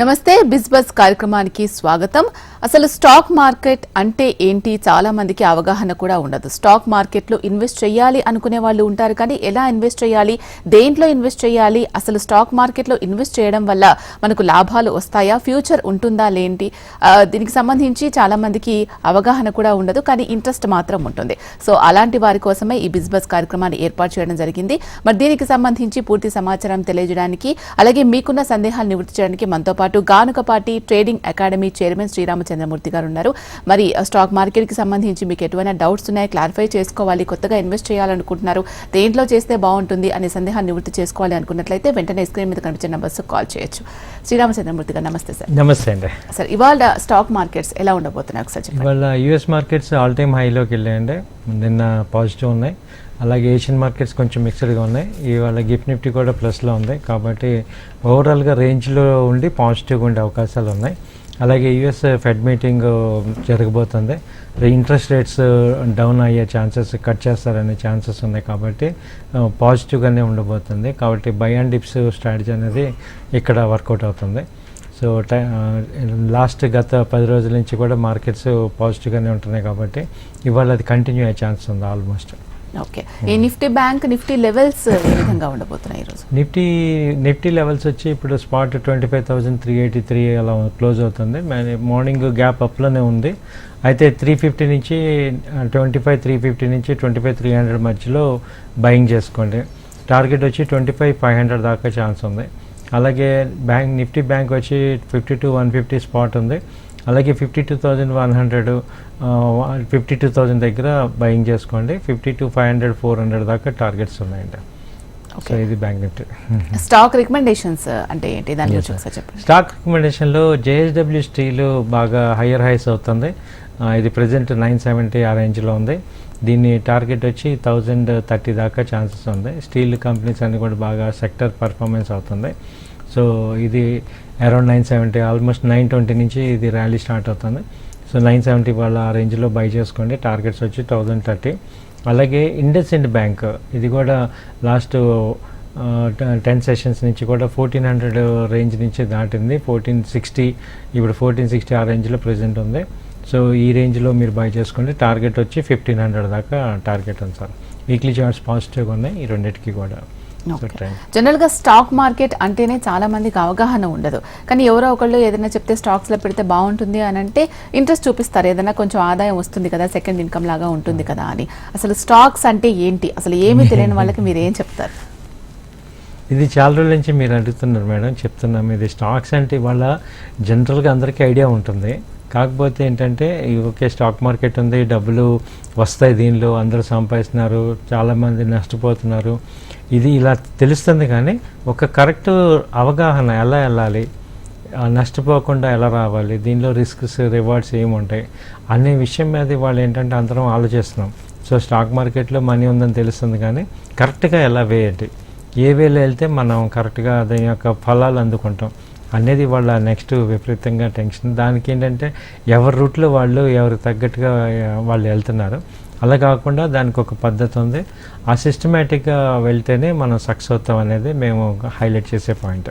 నమస్తే బిజ్బస్ కార్యక్రమానికి స్వాగతం. అసలు స్టాక్ మార్కెట్ అంటే ఏంటి? చాలా మందికి అవగాహన కూడా ఉండదు. స్టాక్ మార్కెట్లో ఇన్వెస్ట్ చేయాలి అనుకునే వాళ్ళు ఉంటారు కానీ ఎలా ఇన్వెస్ట్ చేయాలి? దేంట్లో ఇన్వెస్ట్ చేయాలి? అసలు స్టాక్ మార్కెట్లో ఇన్వెస్ట్ చేయడం వల్ల మనకు లాభాలు వస్తాయా? ఫ్యూచర్ ఉంటుందా లేంటి? దీనికి సంబంధించి చాలా మందికి అవగాహన కూడా ఉండదు కానీ ఇంట్రెస్ట్ మాత్రం ఉంటుంది. సో అలాంటి వారి కోసమే ఈ బిజ్బస్ కార్యక్రమాన్ని ఏర్పాటు చేయడం జరిగింది. మరి దీనికి సంబంధించి పూర్తి సమాచారం తెలియజేయడానికి అలాగే మీకున్న సందేహాలు నివృత్తి చేయడానికి మనతో పాటు Ganukapati trading academy chairman Sriramachandramurthy garu ఉన్నారు. మరి స్టాక్ మార్కెట్కి సంబంధించి మీకు ఎటువంటి డౌట్స్ ఉన్నాయో? క్లారిఫై చేసుకోవాలి కొత్తగా ఇన్వెస్ట్ చేయాలనుకుంటున్నారు దేంట్లో చేస్తే బాగుంటుంది అనే సందేహాన్ని నివృత్తి చేసుకోవాలి అనుకున్నట్లయితే వెంటనే స్క్రీన్ మీద కనిపించే నెంబర్స్ కాల్ చేయొచ్చు. శ్రీరామచంద్రమూర్తి గారు నమస్తే సార్. నమస్తే అండి. సార్ ఇవాళ స్టాక్ మార్కెట్స్ ఎలా ఉండబోతున్నాయి? ఒకసారి ఇవాళ యూఎస్ మార్కెట్స్ ఆల్ టైమ్ హైలోకి వెళ్ళాయండి. నిన్న పాజిటివ్ ఉన్నాయి. అలాగే ఏషియన్ మార్కెట్స్ కొంచెం మిక్స్డ్గా ఉన్నాయి. ఇవాళ గిఫ్ట్ నిఫ్టీ కూడా ప్లస్లో ఉంది. కాబట్టి ఓవరాల్గా రేంజ్లో ఉండి పాజిటివ్గా ఉండే అవకాశాలు ఉన్నాయి. అలాగే యుఎస్ ఫెడ్ మీటింగ్ జరగబోతుంది. ఇంట్రెస్ట్ రేట్స్ డౌన్ అయ్యే ఛాన్సెస్ కట్ చేస్తారనే ఛాన్సెస్ ఉన్నాయి కాబట్టి పాజిటివ్గానే ఉండబోతుంది. కాబట్టి బై అండ్ డిప్స్ స్ట్రాటజీ అనేది ఇక్కడ వర్కౌట్ అవుతుంది. సో టై లాస్ట్ గత పది రోజుల నుంచి కూడా మార్కెట్స్ పాజిటివ్గానే ఉంటున్నాయి కాబట్టి ఇవాళ అది కంటిన్యూ అయ్యే ఛాన్స్ ఉంది ఆల్మోస్ట్ ఓకే. ఈ నిఫ్టీ బ్యాంక్ నిఫ్టీ లెవెల్స్ ఏ విధంగా ఉండబోతున్నాయి ఈరోజు? నిఫ్టీ నిఫ్టీ లెవెల్స్ వచ్చి ఇప్పుడు spot twenty five thousand three eighty three అలా క్లోజ్ అవుతుంది. మార్నింగ్ గ్యాప్ అప్లోనే ఉంది. అయితే త్రీ ఫిఫ్టీ నుంచి ట్వంటీ ఫైవ్ త్రీ ఫిఫ్టీ నుంచి ట్వంటీ ఫైవ్ త్రీ హండ్రెడ్ మధ్యలో బయింగ్ చేసుకోండి. టార్గెట్ వచ్చి ట్వంటీ ఫైవ్ ఫైవ్ హండ్రెడ్ దాకా ఛాన్స్ ఉంది. అలాగే బ్యాంక్ నిఫ్టీ బ్యాంక్ వచ్చి fifty two one fifty spot ఉంది. అలాగే fifty two thousand one hundred fifty two thousand దగ్గర బయింగ్ చేసుకోండి. Fifty two five hundred four hundred దాకా టార్గెట్స్ ఉన్నాయండి సో ఓకే ఇది బ్యాంక్ నిఫ్టీ స్టాక్ రికమెండేషన్స్ అంటే ఏంటి? దాని గురించి ఒకసారి చెప్పండి. స్టాక్ రికమెండేషన్లో జేఎస్డబ్ల్యూ స్టీల్ బాగా హయ్యర్ హైస్ అవుతుంది. ఇది ప్రజెంట్ నైన్ సెవెంటీ ఆ రేంజ్లో ఉంది. దీన్ని టార్గెట్ వచ్చి థౌజండ్ థర్టీ దాకా ఛాన్సెస్ ఉంది. స్టీల్ కంపెనీస్ అన్ని కూడా బాగా సెక్టర్ పర్ఫార్మెన్స్ అవుతుంది. సో ఇది around nine seventy almost nine twenty నుంచి ఇది ర్యాలీ స్టార్ట్ అవుతుంది. సో నైన్ సెవెంటీ వాళ్ళ ఆ రేంజ్లో బై చేసుకోండి. టార్గెట్స్ వచ్చి థౌజండ్ థర్టీ. అలాగే ఇండస్ ఇండ్ బ్యాంక్ ఇది కూడా లాస్ట్ టెన్ సెషన్స్ నుంచి కూడా ఫోర్టీన్ హండ్రెడ్ రేంజ్ నుంచి దాటింది. ఫోర్టీన్ సిక్స్టీ ఇప్పుడు ఫోర్టీన్ సిక్స్టీ ఆ రేంజ్లో ప్రజెంట్ ఉంది. సో ఈ రేంజ్లో మీరు బై చేసుకోండి. టార్గెట్ వచ్చి ఫిఫ్టీన్ హండ్రెడ్ దాకా టార్గెట్ ఉంది సార్. వీక్లీ చార్ట్స్ పాజిటివ్గా ఉన్నాయి. ఈ రెండింటికి కూడా. సో ఓకే ట్రెండ్ జనరల్గా స్టాక్ మార్కెట్ అంటేనే చాలా మందికి అవగాహన ఉండదు. కానీ ఎవరో ఒకళ్ళు ఏదైనా చెప్తే స్టాక్స్లో పెడితే బాగుంటుంది అని అంటే ఇంట్రెస్ట్ చూపిస్తారు. ఏదైనా కొంచెం ఆదాయం వస్తుంది కదా సెకండ్ ఇన్కమ్ లాగా ఉంటుంది కదా అని. అసలు స్టాక్స్ అంటే ఏంటి? అసలు ఏమీ తెలియని వాళ్ళకి మీరు ఏం చెప్తారు? ఇది చాలా రోజుల నుంచి మీరు అడుగుతున్నారు మేడం చెప్తున్నాం. ఇది స్టాక్స్ అంటే ఇవాళ జనరల్గా అందరికీ ఐడియా ఉంటుంది. కాకపోతే ఏంటంటే ఓకే స్టాక్ మార్కెట్ ఉంది డబ్బులు వస్తాయి దీనిలో అందరూ సంపాదిస్తున్నారు చాలామంది నష్టపోతున్నారు. ఇది ఇలా తెలుస్తుంది కానీ ఒక కరెక్ట్ అవగాహన ఎలా వెళ్ళాలి నష్టపోకుండా ఎలా రావాలి దీనిలో రిస్క్స్ రివార్డ్స్ ఏముంటాయి అనే విషయం మీద వాళ్ళు ఏంటంటే అందరం ఆలోచిస్తున్నాం. సో స్టాక్ మార్కెట్లో మనీ ఉందని తెలుస్తుంది కానీ కరెక్ట్గా ఎలా వేయండి ఏ వేలో వెళ్తే మనం కరెక్ట్గా దాని యొక్క ఫలాలు అందుకుంటాం. అనేది వాళ్ళ నెక్స్ట్ విపరీతంగా టెన్షన్. దానికి ఏంటంటే ఎవరి రూట్లో వాళ్ళు ఎవరు తగ్గట్టుగా వాళ్ళు వెళ్తున్నారు. అలా కాకుండా దానికి ఒక పద్ధతి ఉంది. ఆ సిస్టమేటిక్గా వెళ్తేనే మనం సక్సెస్ అవుతాం అనేది మేము హైలైట్ చేసే point.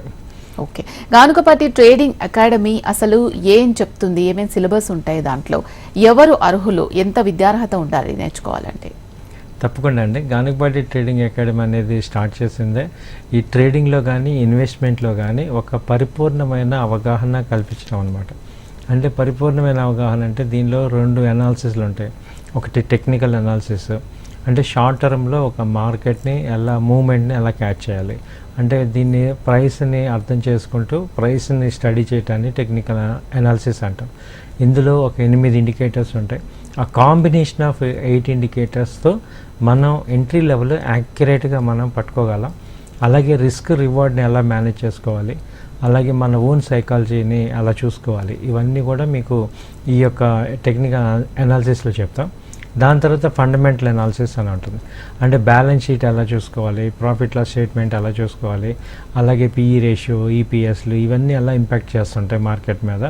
Okay. Ganukapati trading academy అసలు ఏం చెప్తుంది? ఏమేమి సిలబస్ ఉంటాయి దాంట్లో? ఎవరు అర్హులు? ఎంత విద్యార్హత ఉండాలి? నేర్చుకోవాలంటే. తప్పకుండా అండి. గానుగపాటి ట్రేడింగ్ అకాడమీ అనేది స్టార్ట్ చేసిందే. ఈ ట్రేడింగ్లో కానీ ఇన్వెస్ట్మెంట్లో కానీ ఒక పరిపూర్ణమైన అవగాహన కల్పించడం అనమాట అంటే పరిపూర్ణమైన అవగాహన అంటే దీనిలో రెండు అనాలిసిస్లు ఉంటాయి. ఒకటి టెక్నికల్ అనాలిసిస్ అంటే షార్ట్ టర్మ్లో ఒక మార్కెట్ని ఎలా మూమెంట్ని ఎలా క్యాచ్ చేయాలి. అంటే దీన్ని ప్రైస్ని అర్థం చేసుకుంటూ ప్రైస్ని స్టడీ చేయటాన్ని టెక్నికల్ అనాలిసిస్ అంటాం. ఇందులో ఒక ఎనిమిది ఇండికేటర్స్ ఉంటాయి. ఆ కాంబినేషన్ ఆఫ్ ఎయిట్ ఇండికేటర్స్తో మనం ఎంట్రీ లెవెల్ యాక్యురేట్గా మనం పట్టుకోగలం. అలాగే రిస్క్ రివార్డ్ని ఎలా మేనేజ్ చేసుకోవాలి? అలాగే మన ఓన్ సైకాలజీని అలా చూసుకోవాలి? ఇవన్నీ కూడా మీకు ఈ యొక్క టెక్నికల్ అనాలిసిస్లో చెప్తాం. దాని తర్వాత ఫండమెంటల్ అనాలిసిస్ అని ఉంటుంది. అంటే బ్యాలెన్స్ షీట్ ఎలా చూసుకోవాలి? ప్రాఫిట్ లాస్ స్టేట్మెంట్ ఎలా చూసుకోవాలి? అలాగే పిఈ రేషియో ఈపీఎస్లు ఇవన్నీ ఎలా ఇంపాక్ట్ చేస్తుంటాయి మార్కెట్ మీద?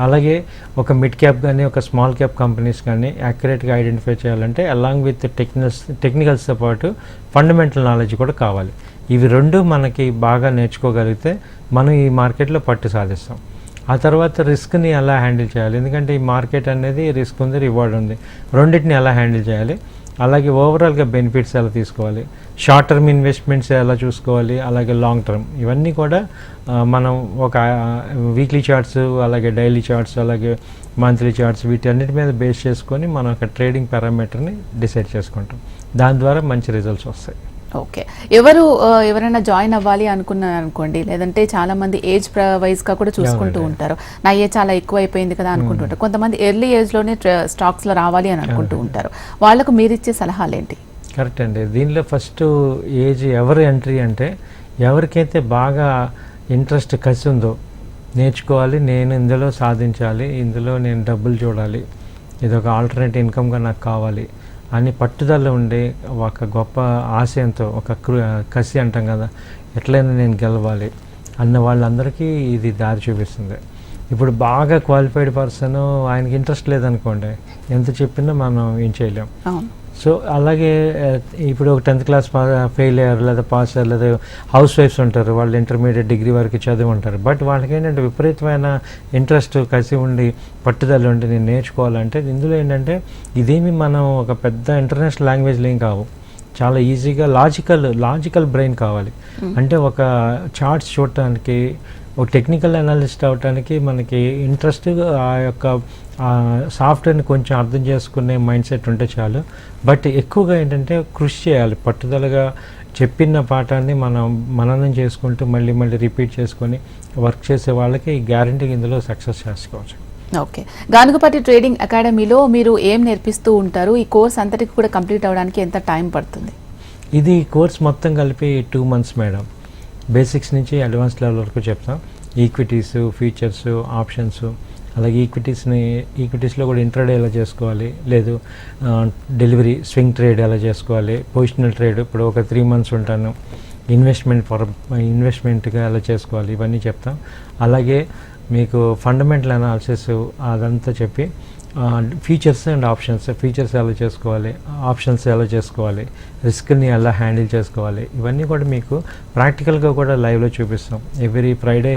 అలాగే ఒక మిడ్ క్యాప్ కానీ ఒక స్మాల్ క్యాప్ కంపెనీస్ కానీ యాక్యురేట్గా ఐడెంటిఫై చేయాలంటే అలాంగ్ విత్ టెక్నికల్స్ టెక్నికల్స్తో పాటు ఫండమెంటల్ నాలెడ్జ్ కూడా కావాలి. ఇవి రెండు మనకి బాగా నేర్చుకోగలిగితే మనం ఈ మార్కెట్లో పట్టు సాధిస్తాం. ఆ తర్వాత రిస్క్ని ఎలా హ్యాండిల్ చేయాలి? ఎందుకంటే ఈ మార్కెట్ అనేది రిస్క్ ఉంది రివార్డ్ ఉంది. రెండింటిని ఎలా హ్యాండిల్ చేయాలి? అలాగే ఓవరాల్గా బెనిఫిట్స్ ఎలా తీసుకోవాలి? షార్ట్ టర్మ్ ఇన్వెస్ట్మెంట్స్ ఎలా చూసుకోవాలి? అలాగే లాంగ్ టర్మ్ ఇవన్నీ కూడా మనం ఒక వీక్లీ చార్ట్స్ అలాగే డైలీ చార్ట్స్ అలాగే మంత్లీ చార్ట్స్ వీటన్నిటి మీద బేస్ చేసుకొని మనం ఒక ట్రేడింగ్ పారామీటర్ని డిసైడ్ చేసుకుంటాం. దాని ద్వారా మంచి రిజల్ట్స్ వస్తాయి. ఓకే ఎవరు ఎవరైనా జాయిన్ అవ్వాలి అనుకున్నారు అనుకోండి లేదంటే చాలా మంది ఏజ్ వైజ్గా కూడా చూసుకుంటూ. ఉంటారు. నా ఏజ్ చాలా ఎక్కువ అయిపోయింది కదా అనుకుంటుంటారు. కొంతమంది ఎర్లీ ఏజ్లోనే స్టాక్స్లో రావాలి అని అనుకుంటూ ఉంటారు. వాళ్ళకు మీరు ఇచ్చే సలహాలు ఏంటి కరెక్ట్ అండి. దీనిలో ఫస్ట్ ఏజ్ ఎవరు ఎంట్రీ అంటే ఎవరికైతే బాగా ఇంట్రెస్ట్ కసి ఉందో నేర్చుకోవాలి నేను ఇందులో సాధించాలి ఇందులో నేను డబ్బులు చూడాలి ఇది ఒక ఆల్టర్నేట్ ఇన్కమ్గా నాకు కావాలి అని పట్టుదల ఉండి ఒక గొప్ప ఆశయంతో ఒక కృ- కసి అంటాం కదా ఎట్లయినా నేను గెలవాలి అన్న వాళ్ళందరికీ ఇది దారి చూపిస్తుంది. ఇప్పుడు బాగా క్వాలిఫైడ్ పర్సన్ ఆయనకి ఇంట్రెస్ట్ లేదనుకోండి ఎంత చెప్పినా మనం ఏం చేయలేం. సో అలాగే ఇప్పుడు ఒక టెన్త్ క్లాస్ పా ఫెయిల్ అయ్యారు లేదా పాస్ అయ్యారు లేదా హౌస్ వైఫ్స్ ఉంటారు వాళ్ళు ఇంటర్మీడియట్ డిగ్రీ వరకు చదివి ఉంటారు బట్ వాళ్ళకి ఏంటంటే విపరీతమైన ఇంట్రెస్ట్ కసి ఉండి పట్టుదల ఉండి నేను నేర్చుకోవాలంటే ఇందులో ఏంటంటే ఇదేమి మనం ఒక పెద్ద ఇంటర్నేషనల్ లాంగ్వేజ్లు ఏం కావు. చాలా ఈజీగా లాజికల్ లాజికల్ బ్రెయిన్ కావాలి. అంటే ఒక చార్ట్స్ చూడటానికి ఒక టెక్నికల్ అనాలిస్ట్ అవడానికి మనకి ఇంట్రెస్ట్ ఆ యొక్క సాఫ్ట్వేర్ని కొంచెం అర్థం చేసుకునే మైండ్ సెట్ ఉంటే చాలు. బట్ ఎక్కువగా ఏంటంటే కృషి చేయాలి. పట్టుదలగా చెప్పిన పాఠాన్ని మనం మననం చేసుకుంటూ మళ్ళీ మళ్ళీ రిపీట్ చేసుకొని వర్క్ చేసే వాళ్ళకి గ్యారంటీగా ఇందులో సక్సెస్ చేసుకోవచ్చు. ఓకే. గానుగపాటి ట్రేడింగ్ అకాడమీలో మీరు ఏం నేర్పిస్తూ ఉంటారు? ఈ కోర్స్ అంతటికి కూడా కంప్లీట్ అవ్వడానికి ఎంత టైం పడుతుంది? ఇది కోర్స్ మొత్తం కలిపి టూ మంత్స్ మేడం. బేసిక్స్ నుంచి అడ్వాన్స్ లెవెల్ వరకు చెప్తాం. Equities futures options. అలాగే ఈక్విటీస్ని ఈక్విటీస్లో కూడా ఇంట్రాడే ఎలా చేసుకోవాలి? లేదు డెలివరీ స్వింగ్ ట్రేడ్ ఎలా చేసుకోవాలి? పొజిషనల్ ట్రేడ్ ఇప్పుడు ఒక త్రీ మంత్స్ ఉంటాను. ఇన్వెస్ట్మెంట్ ఫర్ ఇన్వెస్ట్మెంట్గా ఎలా చేసుకోవాలి? ఇవన్నీ చెప్తాం. అలాగే మీకు ఫండమెంటల్ అనాలిసిస్ అదంతా చెప్పి ఫీచర్స్ అండ్ ఆప్షన్స్ ఫీచర్స్ ఎలా చేసుకోవాలి? ఆప్షన్స్ ఎలా చేసుకోవాలి? రిస్క్ని ఎలా హ్యాండిల్ చేసుకోవాలి? ఇవన్నీ కూడా మీకు ప్రాక్టికల్గా కూడా లైవ్లో చూపిస్తాం. Every Friday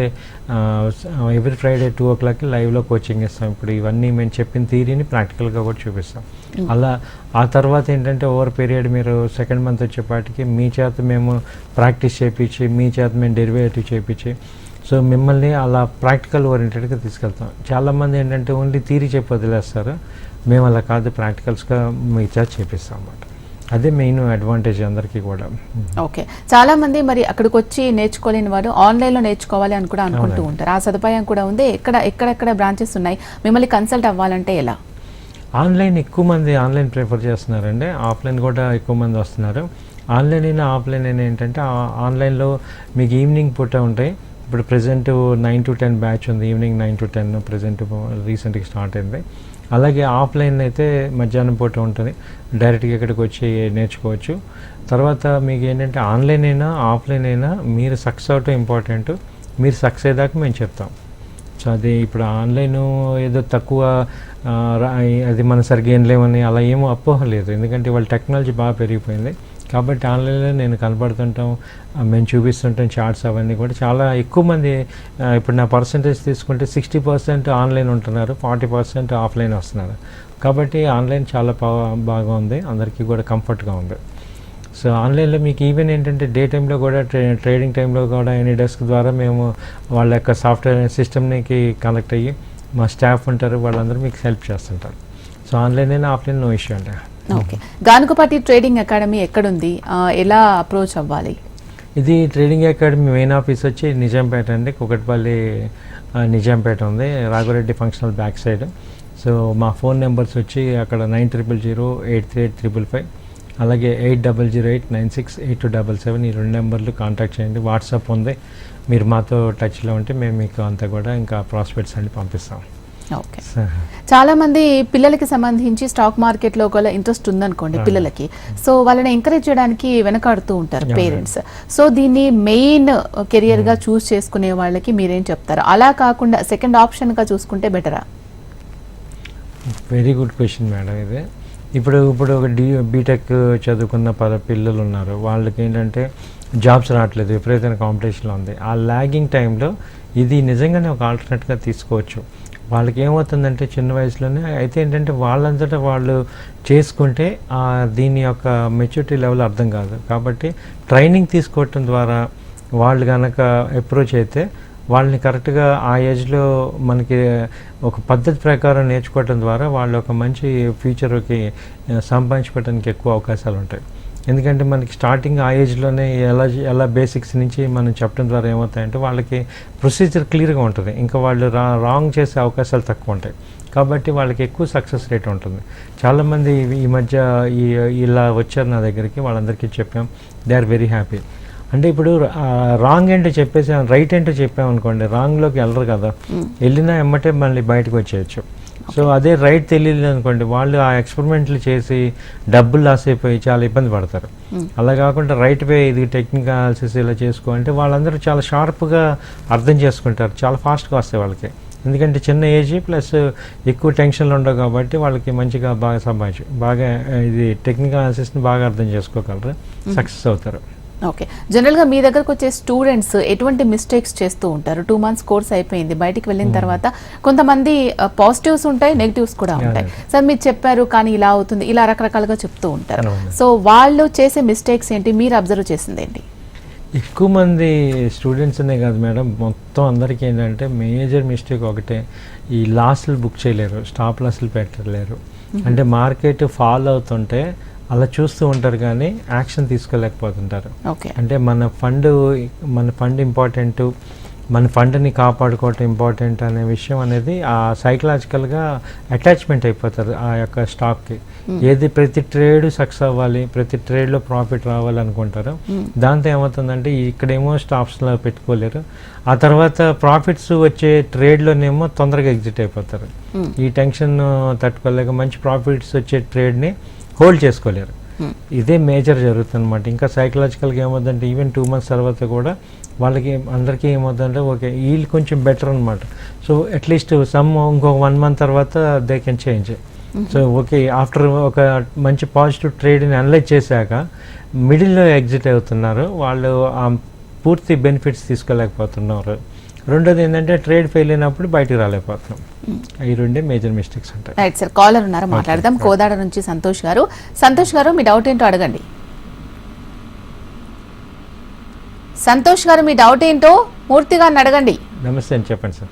every Friday two ఓ క్లాక్కి లైవ్లో కోచింగ్ ఇస్తాం. ఇప్పుడు ఇవన్నీ మేము చెప్పిన థీరీని ప్రాక్టికల్గా కూడా చూపిస్తాం. అలా ఆ తర్వాత ఏంటంటే ఓవర్ పీరియడ్ మీరు సెకండ్ మంత్ వచ్చేపాటికి మీ చేత మేము ప్రాక్టీస్ చేయించి మీ చేత మేము డెరివేటివ్ చేయించి సో మిమ్మల్ని అలా ప్రాక్టికల్ ఓరియంటెడ్గా తీసుకెళ్తాం. చాలామంది ఏంటంటే ఓన్లీ థీరీ చెప్పి వదిలేస్తారు. మేము అలా కాదు ప్రాక్టికల్స్గా మీ చేత చేపిస్తాం అన్నమాట. అదే మెయిన్ అడ్వాంటేజ్ అందరికీ కూడా. ఓకే. చాలా మంది మరి అక్కడికి వచ్చి నేర్చుకోలేని వారు ఆన్లైన్లో నేర్చుకోవాలి అని కూడా అనుకుంటూ. ఉంటారు. ఆ సదుపాయం కూడా ఉంది. ఎక్కడ ఎక్కడెక్కడ బ్రాంచెస్ ఉన్నాయి? మిమ్మల్ని కన్సల్ట్ అవ్వాలంటే ఎలా? ఆన్లైన్ ఎక్కువ మంది ఆన్లైన్ ప్రిఫర్ చేస్తున్నారండి. ఆఫ్లైన్ కూడా ఎక్కువ మంది వస్తున్నారు. ఆన్లైన్ అయినా ఆఫ్లైన్ అయినా ఏంటంటే ఆన్లైన్లో మీకు ఈవినింగ్ పూట ఉంటాయి. ఇప్పుడు present nine to ten batch ఉంది. Evening nine to ten present రీసెంట్గా స్టార్ట్ అయింది. అలాగే ఆఫ్లైన్ అయితే మధ్యాహ్నం పూట ఉంటుంది. డైరెక్ట్గా ఇక్కడికి వచ్చి నేర్చుకోవచ్చు. తర్వాత మీకు ఏంటంటే ఆన్లైన్ అయినా ఆఫ్లైన్ అయినా మీరు సక్సెస్ అవటం ఇంపార్టెంట్ మీరు సక్సెస్ అయ్యేదాకా మేము చెప్తాం. సో అది ఇప్పుడు ఆన్లైన్ ఏదో తక్కువ అది మన సరిగ్గా ఏం లేవని అలా ఏమో అపోహ లేదు. ఎందుకంటే వాళ్ళ టెక్నాలజీ బాగా పెరిగిపోయింది. కాబట్టి ఆన్లైన్లో నేను కనపడుతుంటాం మేము చూపిస్తుంటాం చార్ట్స్ అవన్నీ కూడా. చాలా ఎక్కువ మంది ఇప్పుడు నా పర్సంటేజ్ తీసుకుంటే సిక్స్టీ పర్సెంట్ ఆన్లైన్ ఉంటున్నారు ఫార్టీ పర్సెంట్ ఆఫ్లైన్ వస్తున్నారు. కాబట్టి ఆన్లైన్ చాలా బాగా ఉంది అందరికీ కూడా కంఫర్ట్గా ఉంది. సో ఆన్లైన్లో మీకు ఈవెన్ ఏంటంటే డే టైంలో కూడా ట్రే ట్రేడింగ్ టైంలో కూడా ఎనీ డెస్క్ ద్వారా మేము వాళ్ళ యొక్క సాఫ్ట్వేర్ సిస్టమ్కి కనెక్ట్ అయ్యి మా స్టాఫ్ ఉంటారు వాళ్ళందరూ మీకు హెల్ప్ చేస్తుంటారు. సో ఆన్లైన్ అయినా ఆఫ్లైన్ నో ఇష్యూ అండి. ఓకే గానుకపాటి ట్రేడింగ్ అకాడమీ ఎక్కడుంది? ఎలా అప్రోచ్ అవ్వాలి? ఇది ట్రేడింగ్ అకాడమీ మెయిన్ ఆఫీస్ వచ్చి నిజాంపేట అండి. కుకట్పల్లి నిజాంపేట ఉంది. Raghureddy function hall back side. So మా ఫోన్ నెంబర్స్ వచ్చి అక్కడ nine triple zero eight three eight triple five. అలాగే eight double zero eight nine six eight two double seven ఈ రెండు నెంబర్లు కాంటాక్ట్ చేయండి. వాట్సాప్ ఉంది. మీరు మాతో టచ్లో ఉంటే మేము మీకు అంతా కూడా ఇంకా ప్రాస్పెక్ట్స్ అన్ని పంపిస్తాం. ఓకే. చాలా మంది పిల్లలకి సంబంధించి స్టాక్ మార్కెట్లో ఒకవేళ ఇంట్రెస్ట్ ఉందనుకోండి. పిల్లలకి. సో వాళ్ళని ఎంకరేజ్ చేయడానికి వెనకాడుతూ ఉంటారు. పేరెంట్స్. సో దీన్ని మెయిన్ కెరియర్గా చూస్ చేసుకునే వాళ్ళకి మీరేం చెప్తారు? అలా కాకుండా సెకండ్ ఆప్షన్గా చూసుకుంటే బెటరా? వెరీ గుడ్ క్వశ్చన్ మేడం ఇది. ఇప్పుడు ఇప్పుడు ఒక డి బీటెక్ చదువుకున్న పద పిల్లలు ఉన్నారు వాళ్ళకి ఏంటంటే జాబ్స్ రావట్లేదు విపరీతమైన కాంపిటీషన్లో ఉంది. ఆ లాగింగ్ టైంలో ఇది నిజంగానే ఒక ఆల్టర్నేట్గా తీసుకోవచ్చు. వాళ్ళకి ఏమవుతుందంటే చిన్న వయసులోనే అయితే ఏంటంటే వాళ్ళంతటా వాళ్ళు చేసుకుంటే దీని యొక్క మెచ్యూరిటీ లెవెల్ అర్థం కాదు. కాబట్టి ట్రైనింగ్ తీసుకోవటం ద్వారా వాళ్ళు కనుక అప్రోచ్ అయితే వాళ్ళని కరెక్ట్గా ఆ ఏజ్లో మనకి ఒక పద్ధతి ప్రకారం నేర్చుకోవటం ద్వారా వాళ్ళు ఒక మంచి ఫ్యూచర్కి సంపాదించుకోవడానికి ఎక్కువ అవకాశాలు ఉంటాయి ఎందుకంటే మనకి స్టార్టింగ్ ఆ ఏజ్లోనే ఎలా ఎలా బేసిక్స్ నుంచి మనం చెప్పడం ద్వారా ఏమవుతాయంటే వాళ్ళకి ప్రొసీజర్ క్లియర్గా ఉంటుంది. ఇంకా వాళ్ళు రా రాంగ్ చేసే అవకాశాలు తక్కువ ఉంటాయి. కాబట్టి వాళ్ళకి ఎక్కువ సక్సెస్ రేట్ ఉంటుంది. చాలామంది ఈ- ఈ మధ్య ఈ ఇలా వచ్చారు నా దగ్గరికి వాళ్ళందరికీ చెప్పాం. దే ఆర్ వెరీ హ్యాపీ అంటే ఇప్పుడు రాంగ్ ఏంటో చెప్పేసి రైట్ ఏంటో చెప్పామనుకోండి రాంగ్లోకి వెళ్ళరు కదా. వెళ్ళినా ఎమ్మటే మళ్ళీ బయటకు వచ్చేయచ్చు. సో అదే రైట్ తెలియదు అనుకోండి. వాళ్ళు ఆ ఎక్స్పెరిమెంట్లు చేసి డబ్బులు లాస్ అయిపోయి చాలా ఇబ్బంది పడతారు. అలా కాకుండా రైట్ వే ఇది టెక్నికల్ అనాలిసిస్ ఇలా చేసుకో అంటే వాళ్ళందరూ చాలా షార్ప్గా అర్థం చేసుకుంటారు. చాలా ఫాస్ట్గా వస్తాయి వాళ్ళకి. ఎందుకంటే చిన్న ఏజ్ ప్లస్ ఎక్కువ టెన్షన్లు ఉండవు కాబట్టి వాళ్ళకి మంచిగా బాగా సంపాదించు బాగా ఇది టెక్నికల్ అనాలిసిస్ని బాగా అర్థం చేసుకోగలరు. సక్సెస్ అవుతారు. ఓకే జనరల్గా మీ దగ్గరకు వచ్చే స్టూడెంట్స్ ఎటువంటి మిస్టేక్స్ చేస్తూ ఉంటారు? టూ మంత్స్ కోర్స్ అయిపోయింది. బయటికి వెళ్ళిన తర్వాత కొంతమంది పాజిటివ్స్ ఉంటాయి నెగిటివ్స్ కూడా ఉంటాయి. సార్ మీరు చెప్పారు కానీ ఇలా అవుతుంది ఇలా రకరకాలుగా చెప్తూ ఉంటారు. సో వాళ్ళు చేసే మిస్టేక్స్ ఏంటి? మీరు అబ్జర్వ్ చేసింది ఏంటి ఎక్కువ మంది స్టూడెంట్స్ అనే కాదు మేడం. మొత్తం అందరికీ ఏంటంటే మేజర్ మిస్టేక్ ఒకటే. ఈ లాస్లు బుక్ చేయలేరు. స్టాప్ లాస్లు పెట్టలేరు. అంటే మార్కెట్ ఫాలో అవుతుంటే అలా చూస్తూ ఉంటారు కానీ యాక్షన్ తీసుకోలేకపోతుంటారు. ఓకే. అంటే మన ఫండ్ మన ఫండ్ ఇంపార్టెంట్ మన ఫండ్ని కాపాడుకోవటం ఇంపార్టెంట్ అనే విషయం అనేది ఆ సైకలాజికల్గా అటాచ్మెంట్ అయిపోతారు ఆ యొక్క స్టాక్కి. ఏది ప్రతి ట్రేడ్ సక్సెస్ అవ్వాలి ప్రతి ట్రేడ్లో ప్రాఫిట్ రావాలి అనుకుంటారు దాంతో ఏమవుతుందంటే ఇక్కడేమో స్టాప్స్లో పెట్టుకోలేరు. ఆ తర్వాత ప్రాఫిట్స్ వచ్చే ట్రేడ్లోనేమో తొందరగా ఎగ్జిట్ అయిపోతారు. ఈ టెన్షన్ తట్టుకోలేక మంచి ప్రాఫిట్స్ వచ్చే ట్రేడ్ని హోల్డ్ చేసుకోలేరు. ఇదే మేజర్ జరుగుతుంది అనమాట ఇంకా సైకలాజికల్గా ఏమవుతుందంటే ఈవెన్ టూ మంత్స్ తర్వాత కూడా వాళ్ళకి అందరికీ ఏమవుతుందంటే ఓకే వీళ్ళు కొంచెం బెటర్ అనమాట సో అట్లీస్ట్ సమ్ ఇంకొక వన్ మంత్ తర్వాత they can change so okay after ఒక మంచి పాజిటివ్ ట్రేడ్ని అనలైజ్ చేశాక మిడిల్లో ఎగ్జిట్ అవుతున్నారు. వాళ్ళు ఆ పూర్తి బెనిఫిట్స్ తీసుకోలేకపోతున్నారు. రెండోది ఏంటంటే ట్రేడ్ ఫెయిల్ అయినప్పుడు బయటికి రాలేకపోతున్నాం. ఈ రెండే మేజర్ మిస్టేక్స్ ఉంటాయి. రైట్ సార్ కాలర్ ఉన్నారు? మాట్లాడదాం. కోదాడ నుంచి సంతోష్ గారు. సంతోష్ గారు మీ డౌట్ ఏంటో అడగండి. సంతోష్ గారు మీ డౌట్ ఏంటో మూర్తి గారిని అడగండి. నమస్తే అండి చెప్పండి sir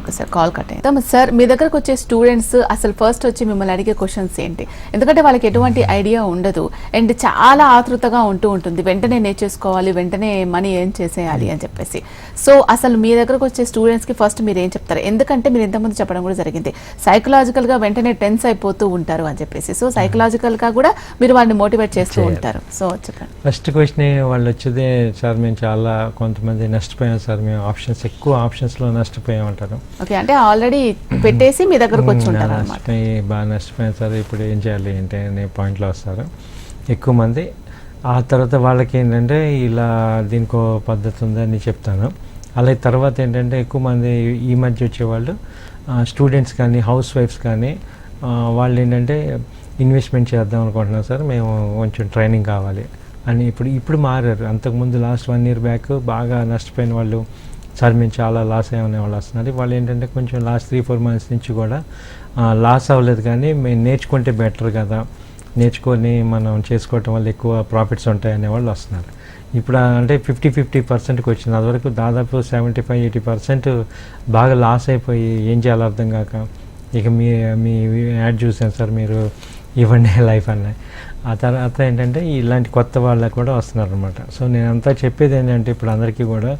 okay sir call cut అయ్యింది సార్ మీ దగ్గరకు వచ్చే స్టూడెంట్స్ అసలు ఫస్ట్ వచ్చి మిమ్మల్ని అడిగే క్వశ్చన్స్ ఏంటి? ఎందుకంటే వాళ్ళకి ఎటువంటి ఐడియా ఉండదు. అండ్ చాలా ఆతృతగా ఉంటూ ఉంటుంది. వెంటనే నేర్చేసుకోవాలి వెంటనే మనీ ఏం చేసేయాలి అని చెప్పేసి. సో అసలు మీ దగ్గరకు వచ్చే స్టూడెంట్స్కి ఫస్ట్ మీరు ఏం చెప్తారు? ఎందుకంటే మీరు ఇంతకుముందు చెప్పడం కూడా జరిగింది. సైకలాజికల్గా వెంటనే టెన్స్ అయిపోతూ ఉంటారు అని చెప్పేసి. సో సైకలాజికల్గా కూడా మీరు వాళ్ళని మోటివేట్ చేస్తూ ఉంటారు. సో చెప్పండి. ఫస్ట్ క్వశ్చన్ వాళ్ళు వచ్చేదే సార్ మేము చాలా కొంతమంది నష్టపోయాం సార్. మేము ఆప్షన్స్ ఎక్కువ ఆప్షన్స్లో నష్టపోయాం అంటారు. ఓకే అంటే ఆల్రెడీ పెట్టేసి మీ దగ్గరకు వచ్చి ఉంటారు అనమాట బాగా నష్టపోయాం సార్ ఇప్పుడు ఏం చేయాలి ఏంటి అనే పాయింట్లో వస్తారు. ఎక్కువ మంది. ఆ తర్వాత వాళ్ళకి ఏంటంటే ఇలా దీనికి పద్ధతి ఉందని చెప్తాను. అలాగే తర్వాత ఏంటంటే ఎక్కువ మంది ఈ మధ్య వచ్చేవాళ్ళు స్టూడెంట్స్ కానీ హౌస్ వైఫ్స్ కానీ వాళ్ళు ఏంటంటే ఇన్వెస్ట్మెంట్ చేద్దాం అనుకుంటున్నాం సార్. మేము కొంచెం ట్రైనింగ్ కావాలి అని ఇప్పుడు ఇప్పుడు మారారు. అంతకుముందు లాస్ట్ వన్ ఇయర్ బ్యాక్ బాగా నష్టపోయిన వాళ్ళు సార్ మేము చాలా లాస్ అయ్యామనే వాళ్ళు వస్తున్నారు. వాళ్ళు ఏంటంటే కొంచెం లాస్ట్ త్రీ ఫోర్ మంత్స్ నుంచి కూడా లాస్ అవ్వలేదు కానీ మేము నేర్చుకుంటే బెటర్ కదా. నేర్చుకొని మనం చేసుకోవటం వల్ల ఎక్కువ ప్రాఫిట్స్ ఉంటాయనే వాళ్ళు వస్తున్నారు. ఇప్పుడు అంటే ఫిఫ్టీ ఫిఫ్టీ పర్సెంట్కి వచ్చింది. అదివరకు దాదాపు సెవెంటీ ఫైవ్ ఎయిటీ పర్సెంట్ బాగా లాస్ అయిపోయి ఏం చేయాలో అర్థం కాక ఇక మీ మీ యాడ్ చూసాను సార్ మీరు ఇవ్వండి లైఫ్ అన్నాయి. ఆ తర్వాత ఏంటంటే ఇలాంటి కొత్త వాళ్ళకు కూడా వస్తున్నారు అనమాట సో నేను అంతా చెప్పేది ఏంటంటే ఇప్పుడు అందరికీ కూడా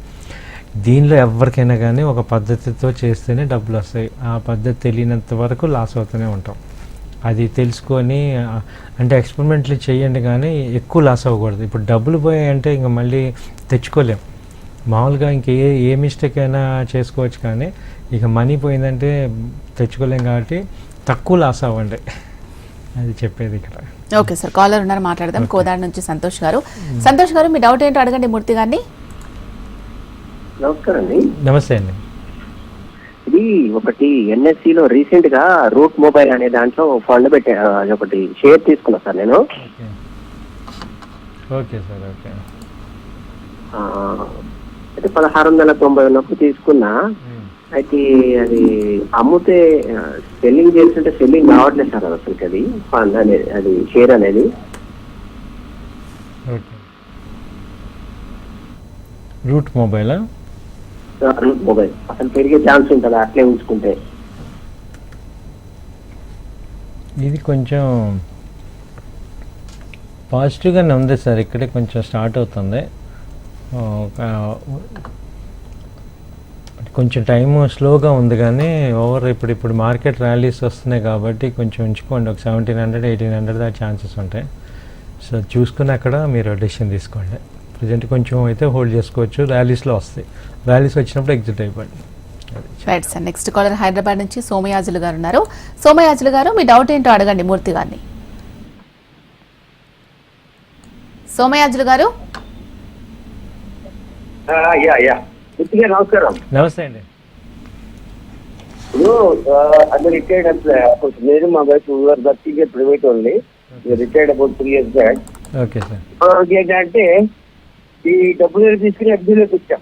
దీనిలో ఎవరికైనా కానీ ఒక పద్ధతితో చేస్తేనే డబ్బులు వస్తాయి ఆ పద్ధతి తెలియనంత వరకు లాస్ అవుతూనే ఉంటాం. అది తెలుసుకొని అంటే ఎక్స్పెరిమెంట్లు చేయండి కానీ ఎక్కువ లాస్ అవ్వకూడదు. ఇప్పుడు డబ్బులు పోయాయంటే ఇంకా మళ్ళీ తెచ్చుకోలేం. మామూలుగా ఇంక ఏ ఏ మిస్టేక్ అయినా చేసుకోవచ్చు కానీ ఇక మనీ పోయిందంటే తెచ్చుకోలేం కాబట్టి తక్కువ లాస్ అవ్వండి. అది చెప్పేది ఇక్కడ. ఓకే సార్ కాలర్ ఉన్నారు మాట్లాడదాం. కోదాడ నుంచి సంతోష్ గారు. సంతోష్ గారు మీ డౌట్ ఏంటో అడగండి మూర్తి గారిని. నమస్కారం అండి నమస్తే అండి. ఇది ఒకటి NSE లో రీసెంట్గా రూట్ మొబైల్ అనే దాంట్లో ఫండ్ పెట్టా అది ఒకటి షేర్ తీసుకున్నా సార్ నేను. ఓకే. Sir okay. అయితే పదహారు వందల తొంభై ఉన్నప్పుడు తీసుకున్నా. అయితే అది అమ్ముతే సెల్లింగ్ చేస్తుంటే సెల్లింగ్ కావట్లేదు సార్ అది అసలు అది ఫండ్ అనేది అది షేర్ అనేది. రూట్ మొబైలా? Route Mobile. అసలు పెరిగే ఛాన్స్ ఉంటుంది? అట్లే ఉంచుకుంటే ఇది కొంచెం పాజిటివ్గానే ఉంది సార్. ఇక్కడే కొంచెం స్టార్ట్ అవుతుంది. కొంచెం టైం స్లోగా ఉంది కానీ ఓవర్ ఇప్పుడు ఇప్పుడు మార్కెట్ ర్యాలీస్ వస్తున్నాయి కాబట్టి కొంచెం ఉంచుకోండి. ఒక సెవెంటీన్ హండ్రెడ్ ఎయిటీన్ హండ్రెడ్ దాకా ఛాన్సెస్ ఉంటాయి. సో చూసుకుని అక్కడ మీరు డెసిషన్ తీసుకోండి. ప్రజెంట్ కొంచెం అయితే హోల్డ్ చేసుకోవచ్చు. ర్యాలీస్లో వస్తాయి. ర్యాలీస్ వచ్చినప్పుడు ఎగ్జిట్ అయిపోండి. Right sir next caller Hyderabad నుంచి సోమయాజులు గారు ఉన్నారు. సోమయాజులు గారు మీ డౌట్ ఏంటో అడగండి మూర్తి గారిని. సోమయాజులు గారు? Ya ya. పూర్తిగా నమస్కారం. నమస్తే అండి. ఇప్పుడు రిటైర్డ్ ఎంప్లాయ్ నేను మా wife you're working private only retired about three years back okay sir ఇప్పుడు ఏంటంటే ఈ డబ్బులు తీసుకుని ఎఫ్డీలోకి ఇచ్చాం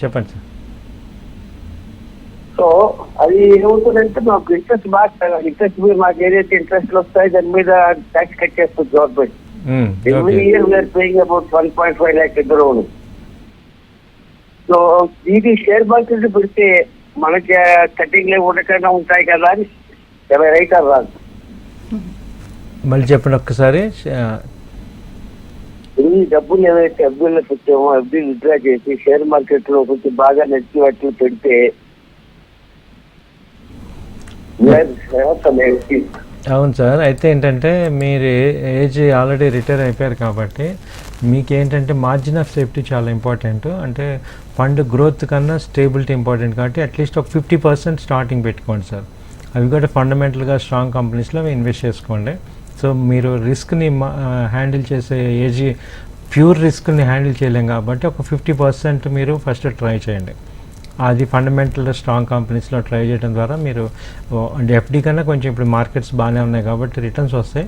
చెప్పండి సార్ సో అది ఏమవుతుందంటే మాకు ఇంట్రెస్ట్ బాగా ఇంట్రెస్ట్ మీద మాకు ఏదైతే ఇంట్రెస్ట్ వస్తాయి దాని మీద ట్యాక్స్ కట్ చేస్తుంది government. Every year we're paying about one point five lakh ఇద్దరు సో ఇది షేర్ మార్కెట్ పెడితే మనకి కటింగ్ ఉండకుండా ఉంటాయి కదా అని రైట్ రాదు. మళ్ళీ చెప్పండి ఒక్కసారి ఈ డబ్బులు ఏవైతే ఎఫ్డీలో పెట్టామో ఎఫ్డీ విత్డ్రా చేసి షేర్ మార్కెట్లో కొంచెం బాగా నెచ్చి వాటిని పెడితే excuse. అవును సార్. అయితే ఏంటంటే మీరు ఏజ్ ఆల్రెడీ రిటైర్ అయిపోయారు కాబట్టి మీకు ఏంటంటే మార్జిన్ ఆఫ్ సేఫ్టీ చాలా ఇంపార్టెంట్ అంటే ఫండ్ గ్రోత్ కన్నా స్టేబిలిటీ ఇంపార్టెంట్ కాబట్టి అట్లీస్ట్ ఒక ఫిఫ్టీ పర్సెంట్ స్టార్టింగ్ పెట్టుకోండి సార్. అవి కూడా ఫండమెంటల్గా స్ట్రాంగ్ కంపెనీస్లో ఇన్వెస్ట్ చేసుకోండి. సో మీరు రిస్క్ని హ్యాండిల్ చేసే ఏజ్ ప్యూర్ రిస్క్ని హ్యాండిల్ చేయలేం కాబట్టి ఒక ఫిఫ్టీ పర్సెంట్ మీరు ఫస్ట్ ట్రై చేయండి. అది ఫండమెంటల్ స్ట్రాంగ్ కంపెనీస్లో ట్రై చేయడం ద్వారా మీరు అంటే ఎఫ్డీ కన్నా కొంచెం ఇప్పుడు మార్కెట్స్ బాగానే ఉన్నాయి కాబట్టి రిటర్న్స్ వస్తాయి.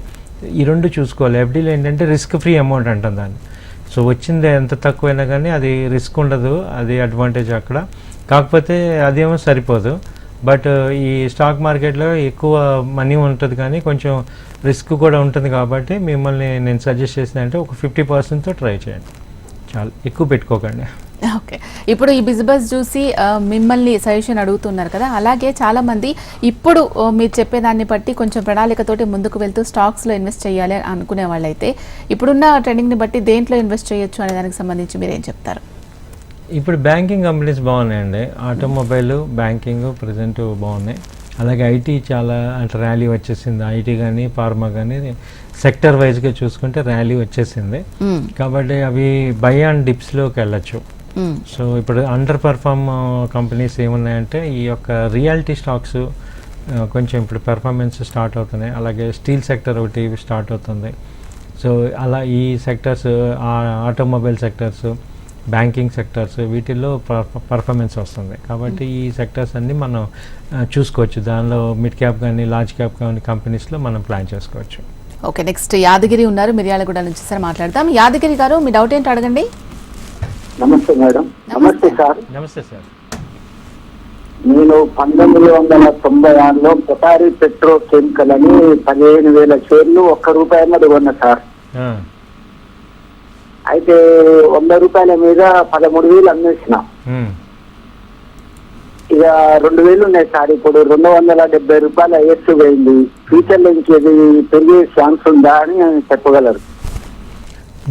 ఈ రెండు చూసుకోవాలి. ఎఫ్డీలో ఏంటంటే రిస్క్ ఫ్రీ అమౌంట్ అంటాం దాన్ని. సో వచ్చింది ఎంత తక్కువైనా కానీ అది రిస్క్ ఉండదు అది అడ్వాంటేజ్ అక్కడ. కాకపోతే అదేమో సరిపోదు. బట్ ఈ స్టాక్ మార్కెట్లో ఎక్కువ మనీ ఉంటుంది కానీ కొంచెం రిస్క్ కూడా ఉంటుంది కాబట్టి మిమ్మల్ని నేను సజెస్ట్ చేసిన అంటే ఒక ఫిఫ్టీ పర్సెంట్తో ట్రై చేయండి. చాలా ఎక్కువ పెట్టుకోకండి. ఓకే. ఇప్పుడు ఈ బిజినెస్ చూసి మిమ్మల్ని సజెషన్ అడుగుతున్నారు కదా. అలాగే చాలా మంది ఇప్పుడు మీరు చెప్పేదాన్ని బట్టి కొంచెం ప్రణాళికతోటి ముందుకు వెళ్తూ స్టాక్స్లో ఇన్వెస్ట్ చేయాలి అని అనుకునే వాళ్ళైతే ఇప్పుడున్న ట్రెండింగ్ని బట్టి దేంట్లో ఇన్వెస్ట్ చేయొచ్చు అనే దానికి సంబంధించి మీరు ఏం చెప్తారు? ఇప్పుడు బ్యాంకింగ్ కంపెనీస్ బాగున్నాయండి. ఆటోమొబైల్ బ్యాంకింగ్ ప్రజెంట్ బాగున్నాయి. అలాగే ఐటీ చాలా అంటే ర్యాలీ వచ్చేసింది. ఐటీ కానీ ఫార్మా కానీ సెక్టర్ వైజ్గా చూసుకుంటే ర్యాలీ వచ్చేసింది. కాబట్టి అవి బై అండ్ డిప్స్లోకి వెళ్ళచ్చు. సో ఇప్పుడు అండర్ పర్ఫార్మ్ కంపెనీస్ ఏమున్నాయంటే ఈ యొక్క రియాలిటీ స్టాక్స్ కొంచెం ఇప్పుడు పెర్ఫార్మెన్స్ స్టార్ట్ అవుతున్నాయి. అలాగే స్టీల్ సెక్టర్ ఒకటి స్టార్ట్ అవుతుంది. సో అలా ఈ sectors automobile sectors banking sectors వీటిల్లో పర్ఫార్మెన్స్ వస్తుంది. కాబట్టి ఈ సెక్టర్స్ అన్నీ మనం చూసుకోవచ్చు. దానిలో మిడ్ క్యాప్ కానీ లార్జ్ క్యాప్ కానీ కంపెనీస్లో మనం ప్లాన్ చేసుకోవచ్చు. ఓకే నెక్స్ట్ యాదగిరి ఉన్నారు. మిర్యాలగూడ నుంచి సార్ మాట్లాడదాం. యాదగిరి గారు మీ డౌట్ ఏంటో అడగండి. నమస్తే మేడం. నమస్తే. సార్. నమస్తే సార్. నేను పంతొమ్మిది వందల తొంభై ఆరులో పొటారి పెట్రో కెమికల్ అని పదిహేను వేల షేర్లు ఒక్క రూపాయి మీద కొన్నా సార్. ఆ, అయితే వంద రూపాయల మీద పదమూడు వేలు అమ్మేసిన. ఇక రెండు వేలు ఉన్నాయి సార్ ఇప్పుడు రెండు వందల డెబ్బై రూపాయల ఎత్తు పోయింది. ఫ్యూచర్లో ఇంకేది పెరిగే ఛాన్స్ ఉందా అని చెప్పగలరు.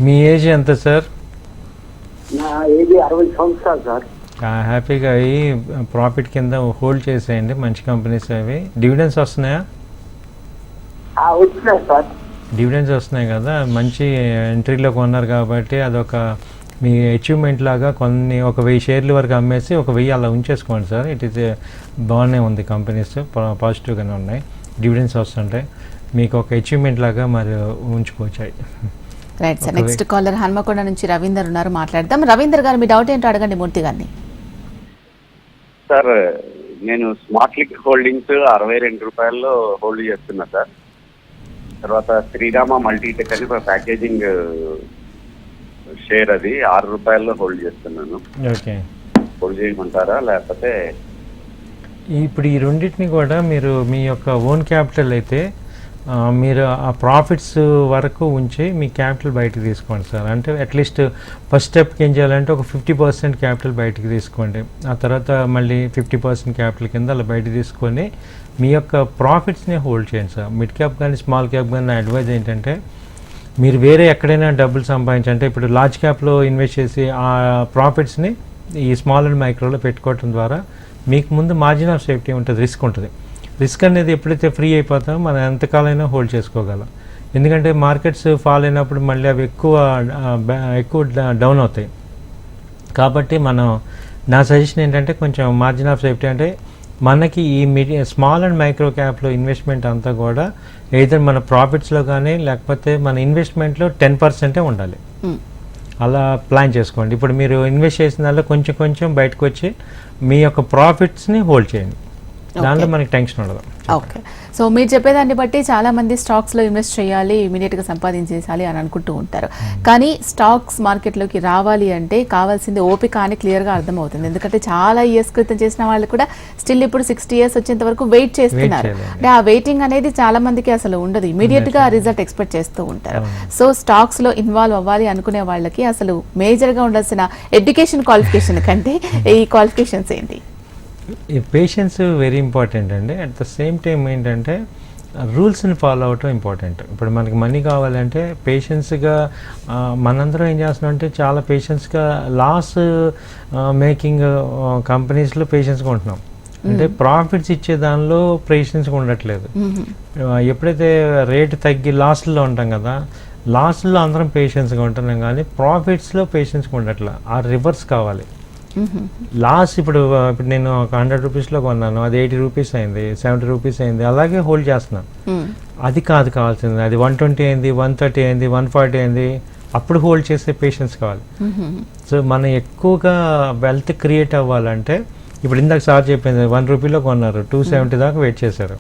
మీ ఏజ్ ఎంత సార్? నా ఏది అరవై సంవత్సరాలు సార్. హ్యాపీగా అవి ప్రాఫిట్ కింద హోల్డ్ చేసేయండి మంచి కంపెనీస్ అవి. డివిడెన్స్ వస్తున్నాయా? వచ్చినాయి సార్. డివిడెన్స్ వస్తున్నాయి కదా మంచి ఎంట్రీలో కొన్నారు కాబట్టి అదొక మీ అచీవ్మెంట్ లాగా కొన్ని ఒక వెయ్యి షేర్ల వరకు అమ్మేసి ఒక వెయ్యి అలా ఉంచేసుకోండి సార్. ఇట్ ఈస్ బాగానే ఉంది కంపెనీస్ పాజిటివ్గానే ఉన్నాయి. డివిడెన్స్ వస్తుంటాయి. మీకు ఒక అచీవ్మెంట్ లాగా మరి ఉంచుకోవచ్చు right sir. Next caller Hanamkonda నుంచి రవీందర్ ఉన్నారు మాట్లాడదాం. రవీందర్ గారు మీ డౌట్ ఏంటో అడగండి మూర్తి గారిని. సార్ నేను స్మార్ట్ లిక్ హోల్డింగ్స్ అరవై రెండు రూపాయల్లో హోల్డ్ చేస్తున్నా సార్. తర్వాత శ్రీరామ మల్టీటెక్ అని ప్యాకేజింగ్ షేర్ అది. ఆరు రూపాయల్లో హోల్డ్ చేస్తున్నాను. ఓకే. హోల్డ్ చేయమంటారా? లేకపోతే ఇప్పుడు ఈ రెండింటిని కూడా మీరు మీ యొక్క ఓన్ క్యాపిటల్ అయితే మీరు ఆ ప్రాఫిట్స్ వరకు ఉంచి మీ క్యాపిటల్ బయటకు తీసుకోండి సార్. అంటే అట్లీస్ట్ ఫస్ట్ స్టెప్కి ఏం చేయాలంటే ఒక ఫిఫ్టీ పర్సెంట్ క్యాపిటల్ బయటకు తీసుకోండి. ఆ తర్వాత మళ్ళీ ఫిఫ్టీ పర్సెంట్ క్యాపిటల్ కింద అలా బయట తీసుకొని మీ యొక్క ప్రాఫిట్స్ని హోల్డ్ చేయండి సార్. మిడ్ క్యాప్ కానీ స్మాల్ క్యాప్ కానీ నా అడ్వైజ్ ఏంటంటే మీరు వేరే ఎక్కడైనా డబ్బులు సంపాదించంటే ఇప్పుడు లార్జ్ క్యాప్లో ఇన్వెస్ట్ చేసి ఆ ప్రాఫిట్స్ని ఈ స్మాల్ అండ్ మైక్రోలో పెట్టుకోవటం ద్వారా మీకు ముందు మార్జిన్ ఆఫ్ సేఫ్టీ ఉంటుంది రిస్క్ ఉంటుంది. రిస్క్ అనేది ఎప్పుడైతే ఫ్రీ అయిపోతామో మనం ఎంతకాలైనా హోల్డ్ చేసుకోగలం. ఎందుకంటే మార్కెట్స్ ఫాల్ అయినప్పుడు మళ్ళీ అవి ఎక్కువ ఎక్కువ డౌన్ అవుతాయి. కాబట్టి మనం నా సజెషన్ ఏంటంటే కొంచెం మార్జిన్ ఆఫ్ సేఫ్టీ అంటే మనకి ఈ మీడియ స్మాల్ అండ్ మైక్రో క్యాప్లో ఇన్వెస్ట్మెంట్ అంతా కూడా ఏదైనా మన ప్రాఫిట్స్లో కానీ లేకపోతే మన ఇన్వెస్ట్మెంట్లో టెన్ పర్సెంటే ఉండాలి. అలా ప్లాన్ చేసుకోండి. ఇప్పుడు మీరు ఇన్వెస్ట్ చేసిన దానిలో కొంచెం కొంచెం బయటకు వచ్చి మీ యొక్క ప్రాఫిట్స్ని హోల్డ్ చేయండి. దానిలో మనకి టెన్షన్ ఉండదు. ఓకే సో మీరు చెప్పేదాన్ని బట్టి చాలా మంది స్టాక్స్లో ఇన్వెస్ట్ చేయాలి ఇమీడియట్గా సంపాదించేసాలి అని అనుకుంటూ ఉంటారు. కానీ స్టాక్స్ మార్కెట్లోకి రావాలి అంటే కావాల్సింది ఓపిక అని క్లియర్గా అర్థమవుతుంది. ఎందుకంటే చాలా ఇయర్స్ క్రితం చేసిన వాళ్ళు కూడా స్టిల్ ఇప్పుడు సిక్స్టీ ఇయర్స్ వచ్చేంత వరకు వెయిట్ చేస్తున్నారు. అంటే ఆ వెయిటింగ్ అనేది చాలా మందికి అసలు ఉండదు. ఇమీడియట్గా రిజల్ట్ ఎక్స్పెక్ట్ చేస్తూ ఉంటారు. సో స్టాక్స్లో ఇన్వాల్వ్ అవ్వాలి అనుకునే వాళ్ళకి అసలు మేజర్గా ఉండాల్సిన ఎడ్యుకేషన్ క్వాలిఫికేషన్ కంటే ఈ క్వాలిఫికేషన్స్ ఏంటి? పేషెన్స్ వెరీ ఇంపార్టెంట్ అండి. అట్ ద సేమ్ టైం ఏంటంటే రూల్స్ని ఫాలో అవటం ఇంపార్టెంట్ ఇప్పుడు మనకి మనీ కావాలంటే పేషెన్స్గా మనందరం ఏం చేస్తున్నాం అంటే చాలా పేషెన్స్గా లాస్ మేకింగ్ కంపెనీస్లో పేషెన్స్గా ఉంటున్నాం. అంటే ప్రాఫిట్స్ ఇచ్చే దానిలో పేషెన్స్గా ఉండట్లేదు. ఆ, ఎప్పుడైతే రేటు తగ్గి లాస్ట్లో ఉంటాం కదా లాస్ట్లో అందరం పేషెన్స్గా ఉంటున్నాం కానీ ప్రాఫిట్స్లో పేషెన్స్గా ఉండట్లేదు ఆ రివర్స్ కావాలి. లాస్ట్ ఇప్పుడు ఇప్పుడు నేను ఒక హండ్రెడ్ రూపీస్లో కొన్నాను. అది ఎయిటీ రూపీస్ అయింది సెవెంటీ రూపీస్ అయింది. అలాగే హోల్డ్ చేస్తున్నాను మ్మ్. అది కాదు కావాల్సింది. అది వన్ ట్వంటీ అయింది వన్ థర్టీ అయింది వన్ ఫార్టీ అయింది. అప్పుడు హోల్డ్ చేసే పేషెన్స్ కావాలి. మ్మ్. సో మనం ఎక్కువగా వెల్త్ క్రియేట్ అవ్వాలంటే ఇప్పుడు ఇందాక సార్ చెప్పింది వన్ రూపీలో కొన్నారు. టూ సెవెంటీ దాకా వెయిట్ చేశారు.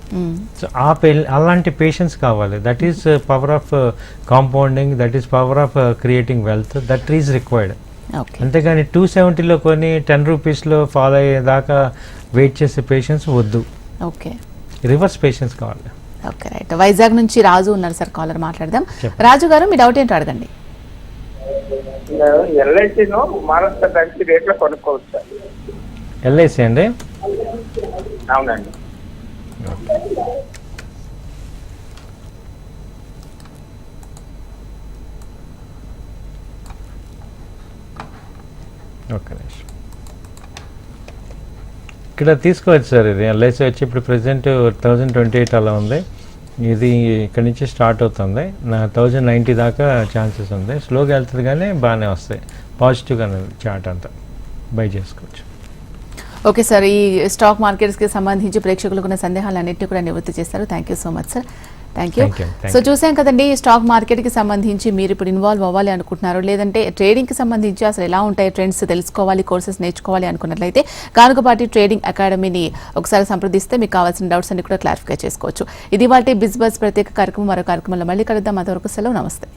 సో ఆ పే అలాంటి పేషెన్స్ కావాలి. That is power of compounding that is power of creating wealth that is required అంతేగాని టూ సెవెంటీలో కొని టెన్ రూపీస్లో ఫాలో అయ్యేదాకా వెయిట్ చేసే పేషెన్స్ వద్దు. ఓకే రివర్స్ పేషెన్స్ కావాలి. ఓకే రైట్ వైజాగ్ నుంచి రాజు ఉన్నారు సార్ కాలర్ మాట్లాడదాం. రాజు గారు మీ డౌట్ ఏంటో అడగండి. ఎల్ఐసిను మహారాష్ట్ర బ్యాంక్ రేట్లో కొనుక్కోవచ్చు ఎల్ఐసి అండి? అవునండి. ఓకే నిమిషం. ఇక్కడ తీసుకోవచ్చు సార్ ఇది. ఎల్ఐసి వచ్చి ఇప్పుడు ప్రజెంట్ థౌజండ్ ట్వంటీ ఎయిట్ అలా ఉంది. ఇది ఇక్కడ నుంచి స్టార్ట్ అవుతుంది. నా థౌజండ్ నైంటీ దాకా ఛాన్సెస్ ఉంది. స్లోగా వెళ్తుంది కానీ బాగానే వస్తాయి. పాజిటివ్గా చార్ట్ అంతా. బై చేసుకోవచ్చు. Okay sir. ఈ స్టాక్ మార్కెట్స్కి సంబంధించి ప్రేక్షకులకు ఉన్న సందేహాలన్నింటినీ కూడా నివృత్తి చేస్తారు. Thank you so much sir. Thank you so. చూసాం కదండి స్టాక్ మార్కెట్కి సంబంధించి మీరు ఇప్పుడు ఇన్వాల్వ్ అవ్వాలి అనుకుంటున్నారు. లేదంటే ట్రేడింగ్కి సంబంధించి అసలు ఎలా ఉంటాయి ట్రెండ్స్ తెలుసుకోవాలి కోర్సెస్ నేర్చుకోవాలి అనుకున్నట్లయితే కానుకపాటి ట్రేడింగ్ అకాడమీని ఒకసారి సంప్రదిస్తే మీకు కావాల్సిన డౌట్స్ అన్ని కూడా క్లారిఫై చేసుకోవచ్చు. ఇది వాటి బిజ్ బస్ ప్రత్యేక కార్యక్రమం. మరో కార్యక్రమంలో మళ్ళీ కలుద్దాం. అంతవరకు సెలవు. నమస్తే.